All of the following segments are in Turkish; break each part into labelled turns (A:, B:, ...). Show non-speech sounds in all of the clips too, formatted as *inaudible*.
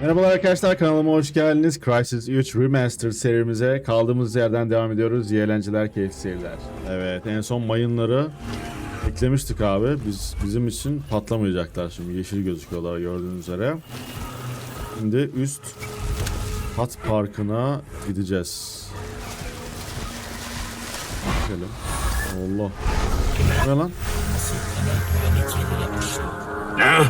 A: Merhabalar arkadaşlar kanalıma hoş geldiniz. Crysis 3 Remastered serimize kaldığımız yerden devam ediyoruz. İyi eğlenceler, keyifli seyirler. Evet en son mayınları eklemiştik abi. Biz bizim için patlamayacaklar şimdi. Yeşil gözüküyorlar gördüğünüz üzere. Şimdi üst hat parkına gideceğiz. Bakalım. Allah. Ne lan?
B: Ne?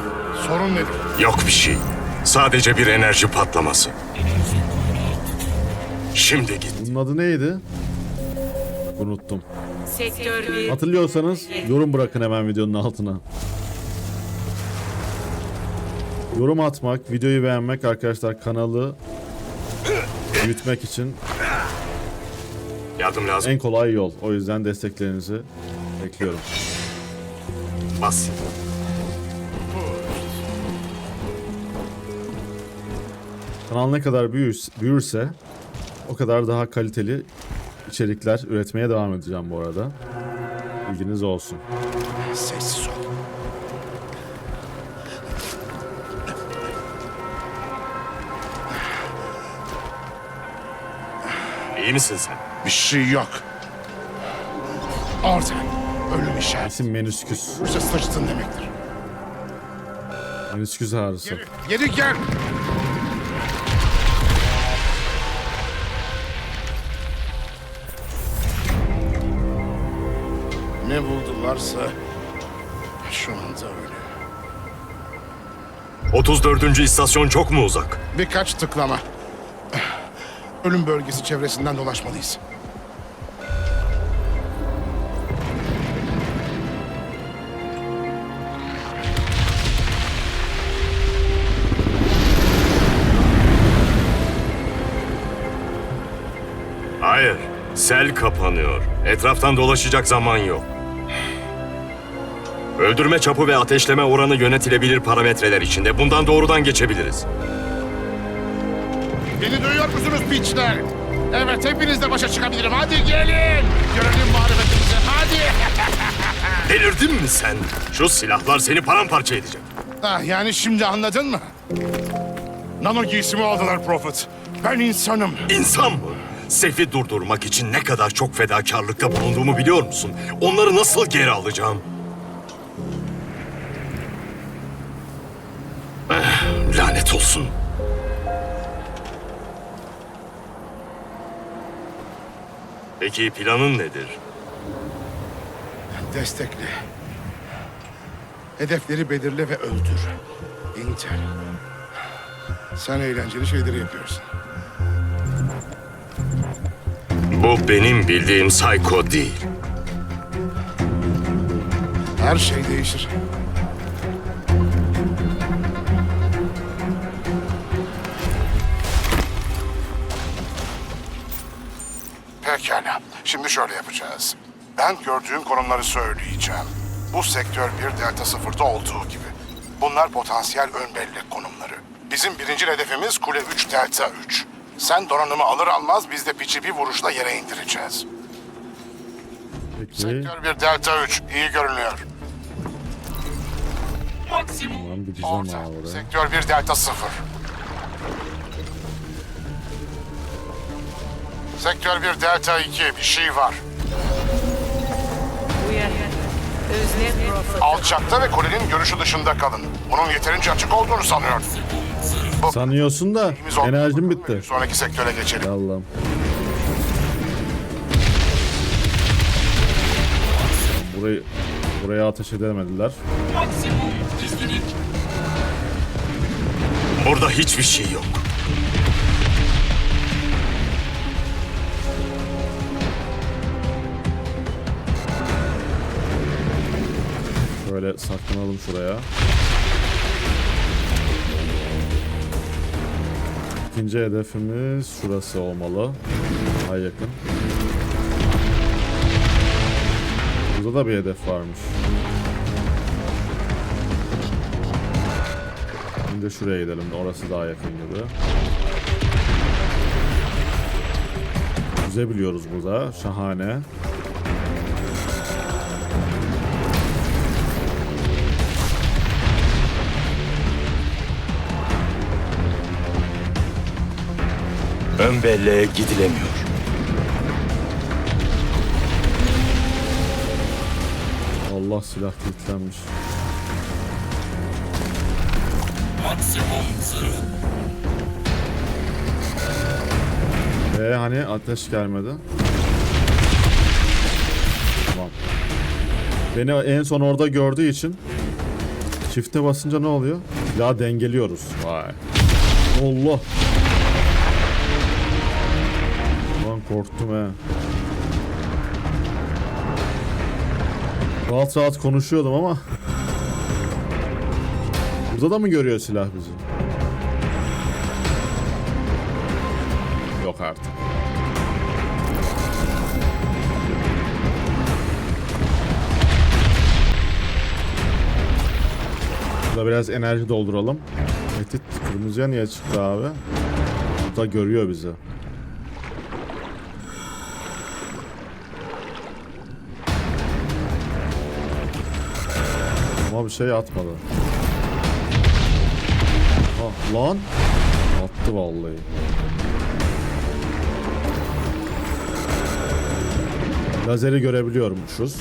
C: Sorun nedir?
B: Yok bir şey. Sadece bir enerji patlaması. Şimdi git.
A: Bunun adı neydi? Unuttum.
D: Sektör 1
A: Hatırlıyorsanız yorum bırakın hemen videonun altına. Yorum atmak, videoyu beğenmek arkadaşlar kanalı büyütmek için
B: Yardım lazım.
A: en kolay yol. O yüzden desteklerinizi bekliyorum.
B: Bas.
A: Kanal ne kadar büyür, büyürse o kadar daha kaliteli içerikler üretmeye devam edeceğim bu arada. Bilginiz olsun.
C: Sessiz ol.
B: İyi misin sen?
C: Bir şey yok. Orada. Ölüm işareti.
A: İsim menüsküs.
C: Bursa sıçtın demektir.
A: Menüsküs ağrısı.
C: Geri, geri gel. Ne buldularsa şu anda öyle.
B: 34. istasyon çok mu uzak?
C: Birkaç tıklama. Ölüm bölgesi çevresinden dolaşmalıyız.
B: Hayır. Sel kapanıyor. Etraftan dolaşacak zaman yok. Öldürme çapı ve ateşleme oranı yönetilebilir parametreler içinde. Bundan doğrudan geçebiliriz.
C: Beni duyuyor musunuz piçler? Evet hepinizle başa çıkabilirim. Hadi gelin. Görelim marifetimizi. Hadi. *laughs*
B: Delirdin mi sen? Şu silahlar seni paramparça edecek.
C: Ah, yani şimdi anladın mı? Nano giysimi aldılar Prophet. Ben insanım.
B: İnsan mı? Sef'i durdurmak için ne kadar çok fedakarlıkta bulunduğumu biliyor musun? Onları nasıl geri alacağım? Lanet olsun. Peki planın nedir?
C: Destekle. Hedefleri belirle ve öldür. Intel. Sen eğlenceli şeyleri yapıyorsun.
B: Bu benim bildiğim Psycho değil.
C: Her şey değişir. Pekala. Şimdi şöyle yapacağız. Ben gördüğüm konumları söyleyeceğim. Bu sektör 1 Delta Sıfır'da olduğu gibi. Bunlar potansiyel ön bellek konumları. Bizim birinci hedefimiz Kule 3 Delta 3. Sen donanımı alır almaz biz de piçi bir vuruşla yere indireceğiz.
A: Peki.
C: Sektör 1 Delta 3 iyi görünüyor.
A: Tamam gideceğim abi oraya.
C: Sektör 1 Delta 0. Sektör 1 Delta 2 bir şey var. Alçakta ve kulenin görüşü dışında kalın. Bunun yeterince açık olduğunu sanıyorum. Bu
A: Sanıyorsun da enerjim bitti.
C: Sonraki sektöre geçelim.
A: Allah'ım. Burayı buraya ateş edemediler.
B: Burada hiçbir şey yok.
A: Şöyle saklanalım şuraya. İkinci hedefimiz şurası olmalı. Daha yakın. Burada da bir hedef varmış. Şimdi şuraya gidelim. Orası daha yakın gibi. Yüzebiliyoruz burada. Şahane.
B: Ön belleğe gidilemiyor.
A: Allah silah kilitlenmiş. Ee hani ateş gelmedi. Tamam. Beni en son orada gördüğü için çifte basınca ne oluyor? Ya dengeliyoruz. Vay. Allah. Korktum he. Rahat rahat konuşuyordum ama. Burada da mı görüyor silah bizi? Yok artık. Burada biraz enerji dolduralım. Tehdit kırmızıya niye çıktı abi? Burada görüyor bizi. Ama bir şey atmadı. Ah lan. Attı vallahi. Lazeri görebiliyormuşuz.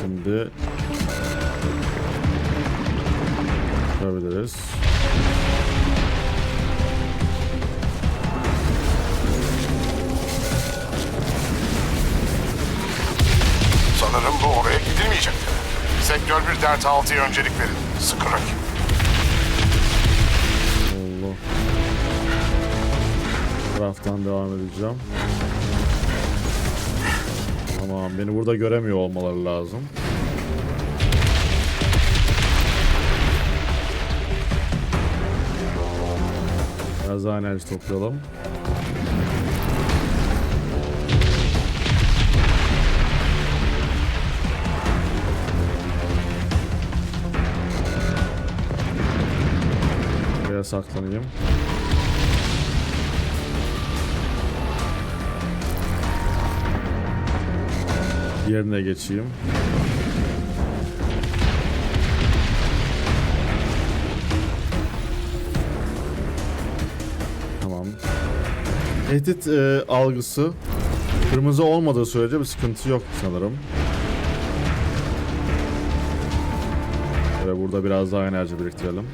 A: Şimdi yapabiliriz.
C: Oraya gidilmeyecektir. Sektör bir dert 6'ya öncelik verin. Sıkı rakip.
A: Allah. Bu devam edeceğim. Tamam beni burada göremiyor olmaları lazım. Biraz daha toplayalım. Saklanayım. Yerine geçeyim. Tamam. Tehdit e, algısı kırmızı olmadığı sürece bir sıkıntı yok sanırım. Ve burada biraz daha enerji biriktirelim.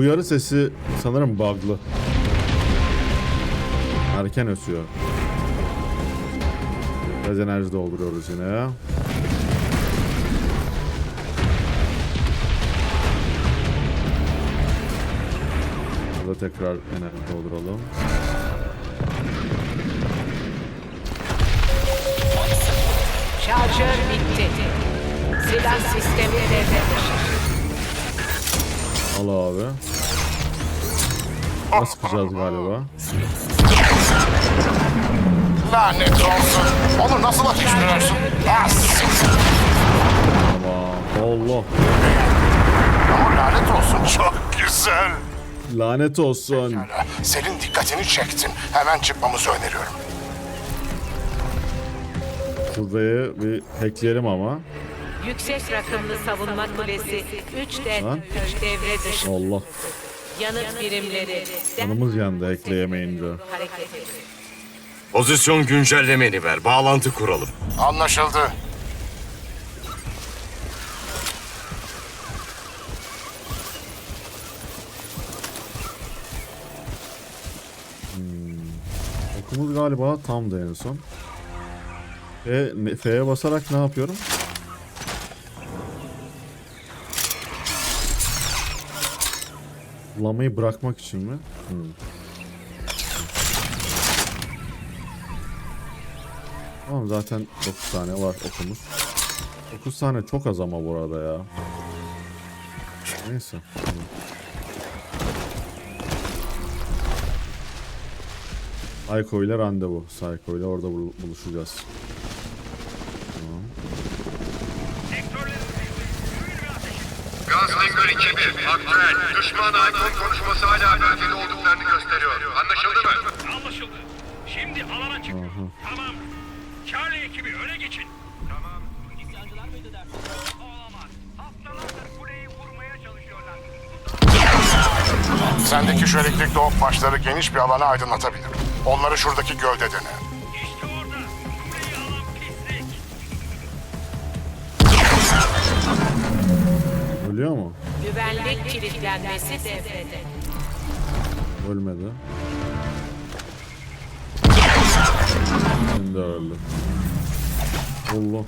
A: Uyarı sesi sanırım bug'lı. Erken ötüyor. Biraz enerji dolduruyoruz yine. Burada tekrar enerji dolduralım.
D: Şarjör bitti. Silah sistemi devre.
A: Al abi. Nasıl sıkacağız galiba?
C: Lanet olsun. Onu nasıl ateşliyorsun? As!
A: Tamam. Allah.
C: Ama lanet olsun. Çok güzel.
A: Lanet olsun.
C: Hala Senin dikkatini çektim. Hemen çıkmamızı öneriyorum.
A: Şurayı bir hackleyelim ama.
D: Yüksek rakımlı savunma kulesi 3 dev,
A: Lan.
D: 3 devre dışı.
A: Allah.
D: Yanıt birimleri
A: Canımız yandı ekleyemeyince.
D: hareket.
B: Pozisyon güncellemeni ver. Bağlantı kuralım.
C: Anlaşıldı.
A: Okumuz galiba tamdı en son. F, ne- F'ye basarak ne yapıyorum? Lamayı bırakmak için mi? Hmm. Tamam zaten 9 tane var okumuz. 9 tane çok az ama bu arada ya. Neyse. Tamam. Psycho ile randevu. Psycho ile orada bul- buluşacağız.
E: 2-1, aktüel. Düşman Aykon konuşması hala bölgede olduklarını gösteriyor. Anlaşıldı mı? Anlaşıldı. Hadi alana çık. Tamam. Charlie ekibi öne geçin. Tamam. İsyancılar mıydı dersin? Olamaz. Haftalardır kuleyi vurmaya çalışıyorlar.
C: Sendeki şu elektrikli ok başları geniş bir alanı aydınlatabilir. Onları şuradaki gölde dene.
E: İşte orada. Kuleyi alan pislik.
A: Ölüyor mu?
D: Güvenlik kilitlenmesi devrede.
A: Ölmedi. Şimdi öldü. Allah.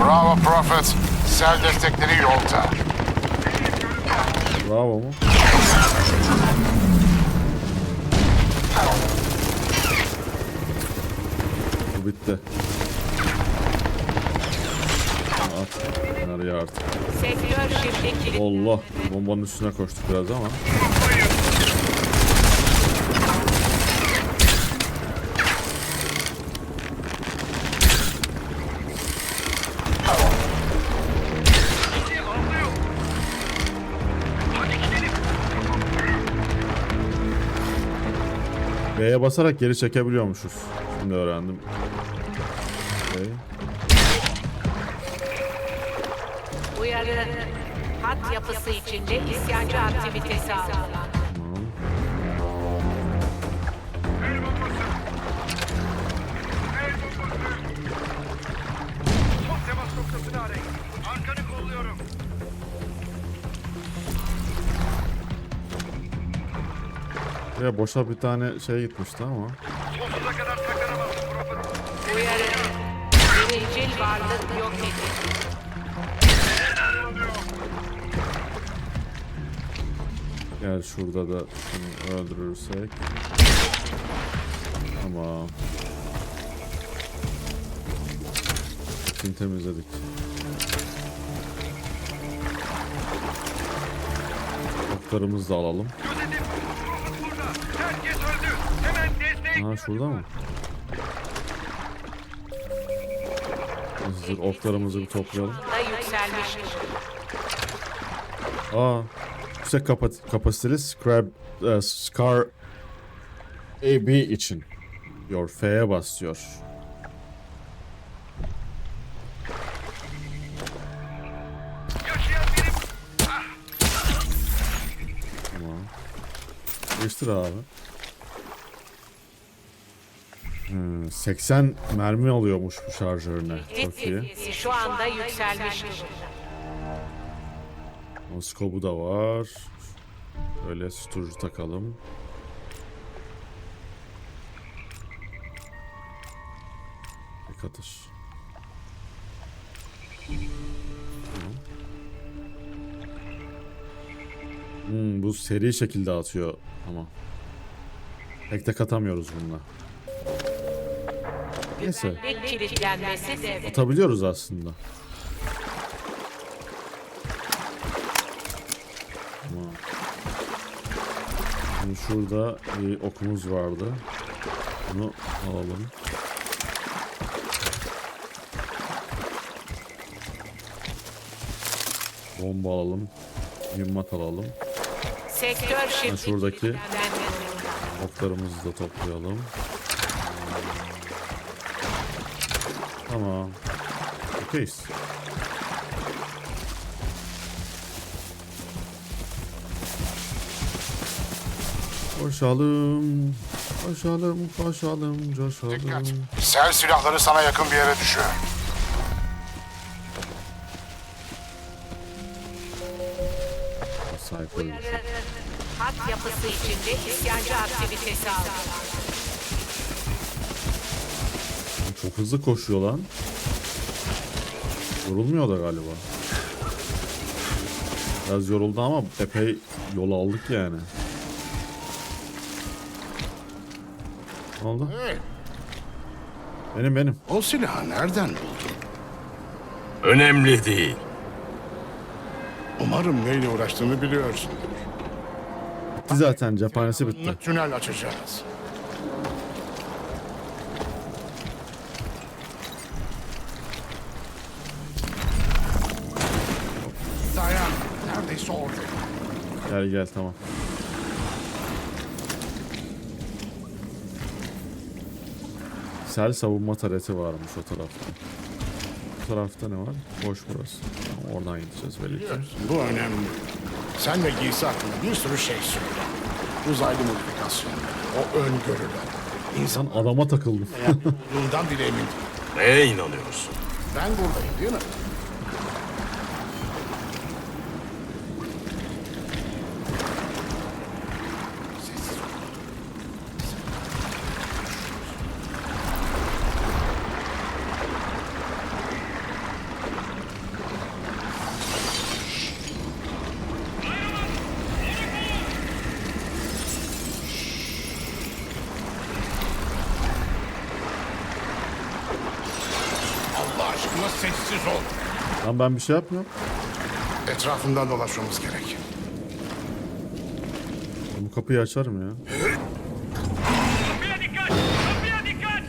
C: Bravo Prophet. Sel destekleri yolda.
A: Bravo mu? Bu bitti. At. Nereye artık? Allah. Bombanın üstüne koştuk biraz ama. B'ye basarak geri çekebiliyormuşuz. Şimdi öğrendim.
D: Yapısı içinde isyancı aktivitesi
E: kolluyorum.
A: Ya boşa bir tane şey gitmişti ama.
E: Sonsuza kadar saklanamazsın Prophet.
D: Uyarı. Birincil varlık yok edildi.
A: Gel şurada da şunu öldürürsek. Tamam. Bütün temizledik. Oklarımızı da alalım. Ha şurada mı? Hazır oklarımızı bir toplayalım. Aa, yüksek kapa- kapasiteli Scrab, e, Scar AB için. Your F'ye basıyor. Tamam. Değiştir abi. Hmm, 80 mermi alıyormuş bu şarjörüne. Çok iyi.
D: şu anda yükselmiştir.
A: O skobu da var. Böyle susturucu takalım. Atış. Tamam. Hmm, bu seri şekilde atıyor ama. Tek tek atamıyoruz bununla. Neyse. Atabiliyoruz aslında. Tamam. Şimdi şurada bir okumuz vardı. Bunu alalım. Bomba alalım. Mühimmat alalım.
D: Sektör şimdi
A: şuradaki-. Oklarımızı da toplayalım. Tamam. Okeyiz. Koşalım. Koşalım, koşalım, coşalım.
C: Dikkat. Sel silahları sana yakın bir yere düşüyor.
A: Sayfa
D: Hat yapısı içinde isyancı aktivitesi algılandı.
A: Çok hızlı koşuyor lan. Yorulmuyor da galiba. Biraz yoruldu ama epey yol aldık yani. Ne oldu?
C: Hey,
A: Benim benim.
C: o silahı nereden buldun?
B: Önemli değil.
C: Umarım neyle uğraştığını biliyorsun.
A: Bitti zaten cephanesi bitti.
C: Tünel açacağız. Dayan. Neredeyse orada.
A: Gel gel tamam. Tel savunma tareti varmış o tarafta. Bu tarafta ne var? Boş burası. Tamam, oradan gideceğiz belli ki.
C: Bu önemli. Sen ve giysi hakkında bir sürü şey söyle. Uzaylı modifikasyonu, o öngörüler. İnsan
A: adama takıldım.
C: olduğundan bile emin.
B: Neye inanıyorsun?
C: Ben buradayım değil mi? Sessiz ol. Allah aşkına sessiz ol.
A: Lan ben bir şey yapmıyorum.
C: Etrafından dolaşmamız gerek.
A: Bu kapıyı açarım ya.
E: Kapıya dikkat! Kapıya dikkat!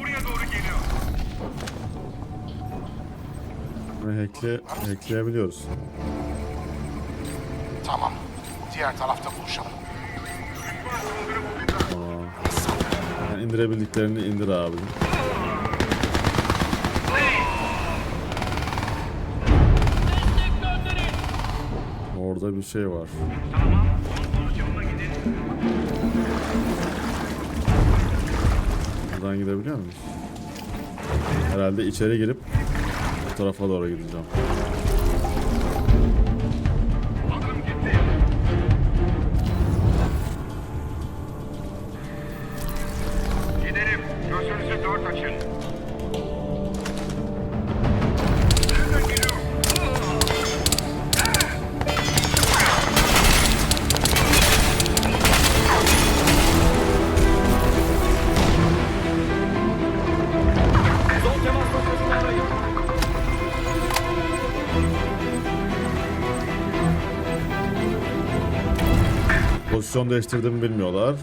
E: Buraya doğru geliyor.
A: Ve hackle, hackleyebiliyoruz.
C: Tamam. Diğer tarafta buluşalım.
A: Yani indirebildiklerini indir abi. Orada bir şey var. Buradan gidebiliyor muyuz? Herhalde içeri girip bu tarafa doğru gideceğim. Pozisyon değiştirdiğimi bilmiyorlar.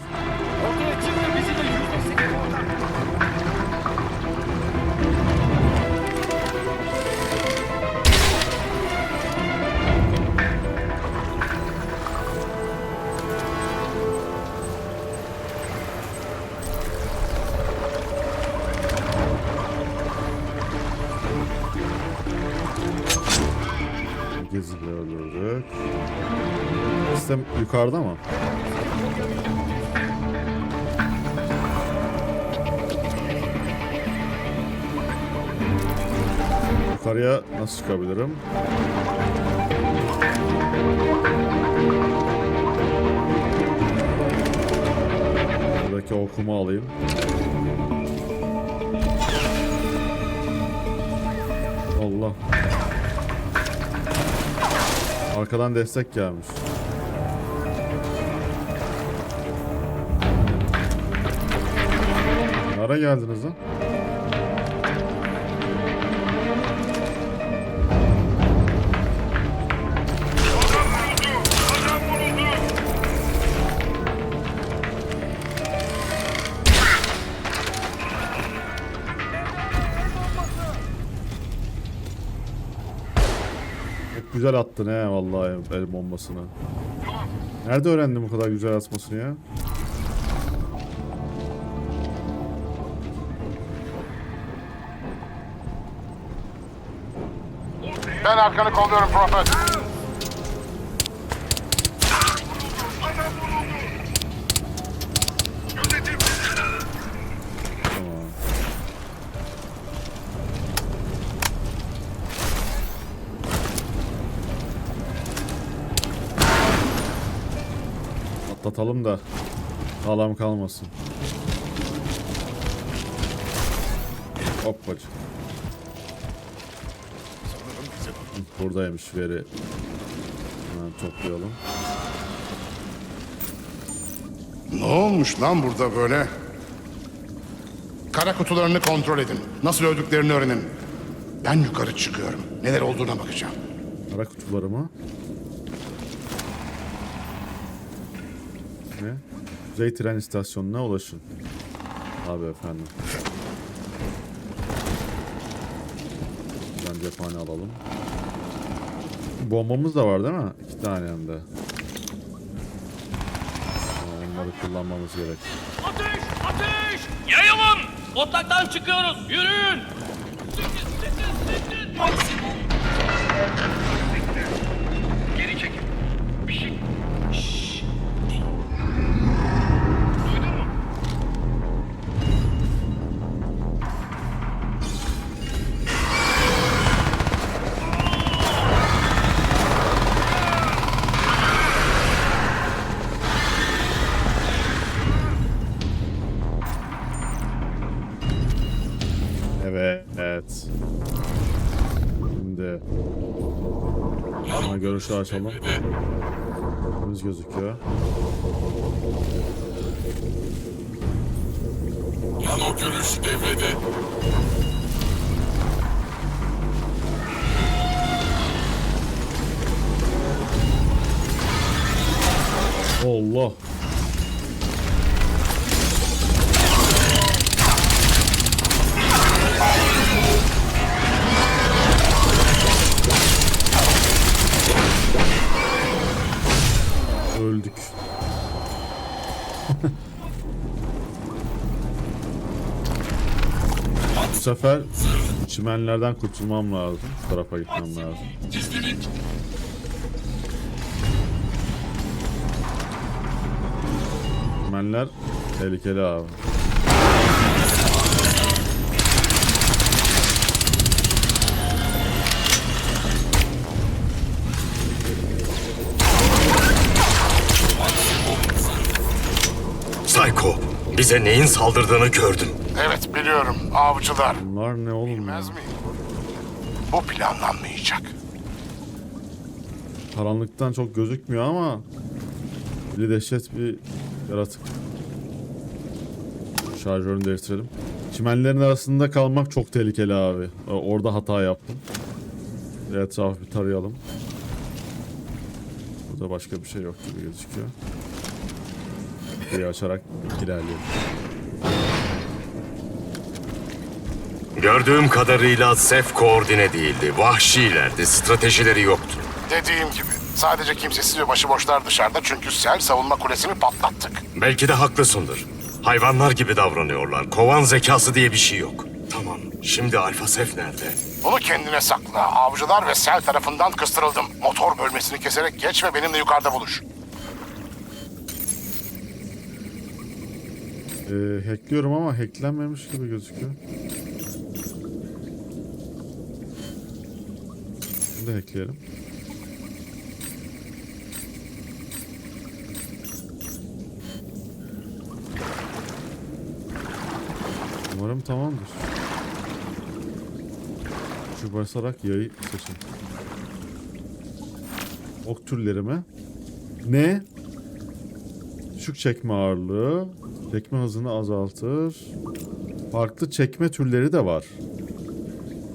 A: Yukarıda mı? Yukarıya nasıl çıkabilirim? Buradaki okumu alayım. Allah. Arkadan destek gelmiş. Nara geldiniz lan? Çok güzel attın he vallahi el bombasını. Nerede öğrendin bu kadar güzel atmasını ya?
C: Ben arkanı kolluyorum Prophet.
A: Atlatalım da sağlam kalmasın. Hoppacık. Buradaymış veri. Hemen toplayalım.
C: Ne olmuş lan burada böyle? Kara kutularını kontrol edin. Nasıl öldüklerini öğrenin. Ben yukarı çıkıyorum. Neler olduğuna bakacağım.
A: Kara kutuları mı? Ne? Kuzey tren istasyonuna ulaşın. Abi efendim. Buradan cephane alalım. Bombamız da var değil mi? İki tane hem de. Aa, Onları kullanmamız gerek.
E: Ateş! Ateş! Yayılın! Otlaktan çıkıyoruz. Yürüyün. Maksimum.
A: Görüşü açalım. Temiz gözüküyor.
F: Nano görüş devrede.
A: Allah. Öldük. Bu sefer çimenlerden kurtulmam lazım. Şu tarafa gitmem lazım. Çimenler tehlikeli abi.
B: Psycho, bize neyin saldırdığını gördüm.
C: Evet biliyorum avcılar.
A: Bunlar ne oğlum ya?
C: Bilmez miyim? Bu planlanmayacak.
A: Karanlıktan çok gözükmüyor ama bir dehşet bir yaratık. Şarjörünü değiştirelim. Çimenlerin arasında kalmak çok tehlikeli abi. Orada hata yaptım. Bir etrafı bir tarayalım. Burada başka bir şey yok gibi gözüküyor. Kapıyı açarak ilerleyelim.
B: Gördüğüm kadarıyla Sef koordine değildi. Vahşilerdi, stratejileri yoktu.
C: Dediğim gibi sadece kimsesiz ve başıboşlar dışarıda çünkü sel savunma kulesini patlattık.
B: Belki de haklısındır. Hayvanlar gibi davranıyorlar. Kovan zekası diye bir şey yok. Tamam, şimdi Alfa Sef nerede?
C: Bunu kendine sakla. Avcılar ve sel tarafından kıstırıldım. Motor bölmesini keserek geç ve benimle yukarıda buluş.
A: Ee, hackliyorum ama hacklenmemiş gibi gözüküyor. Bunu da hackleyelim. Umarım tamamdır. Şu basarak yayı seçin. Ok türlerime. Ne? Düşük çekme ağırlığı, çekme hızını azaltır. Farklı çekme türleri de var.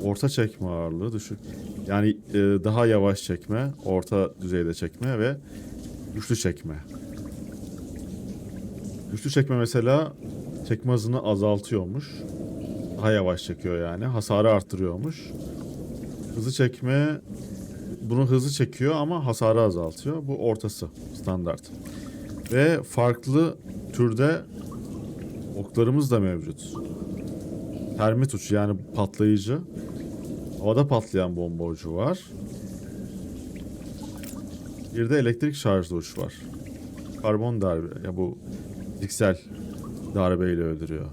A: Orta çekme ağırlığı düşük. Yani e, daha yavaş çekme, orta düzeyde çekme ve güçlü çekme. Güçlü çekme mesela çekme hızını azaltıyormuş. Daha yavaş çekiyor yani. Hasarı arttırıyormuş. Hızlı çekme bunu hızlı çekiyor ama hasarı azaltıyor. Bu ortası standart. Ve farklı türde oklarımız da mevcut. Termit uç yani patlayıcı. Havada patlayan bomba ucu var. Bir de elektrik şarjlı uç var. Karbon darbe. Ya bu fiziksel darbeyle öldürüyor.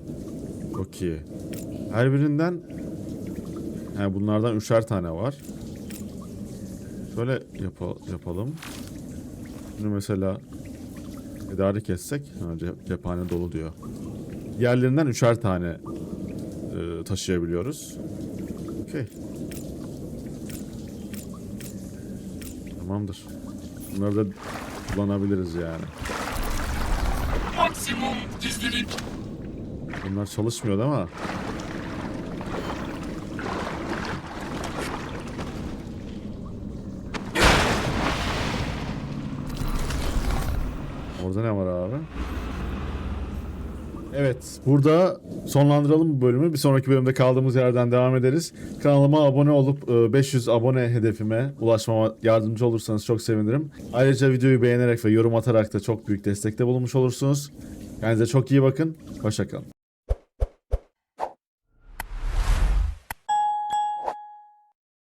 A: Çok iyi. Her birinden yani bunlardan üçer tane var. Şöyle yapa- yapalım. Bunu mesela tedarik etsek ha, cep- cephane dolu diyor. Diğerlerinden üçer tane e, taşıyabiliyoruz. Okey. Tamamdır. Bunları da kullanabiliriz yani.
F: Maksimum gizlilik.
A: Bunlar çalışmıyordu ama. Orada ne var abi? Evet, burada sonlandıralım bu bölümü. Bir sonraki bölümde kaldığımız yerden devam ederiz. Kanalıma abone olup e, 500 abone hedefime ulaşmama yardımcı olursanız çok sevinirim. Ayrıca videoyu beğenerek ve yorum atarak da çok büyük destekte bulunmuş olursunuz. Kendinize çok iyi bakın. Hoşçakalın.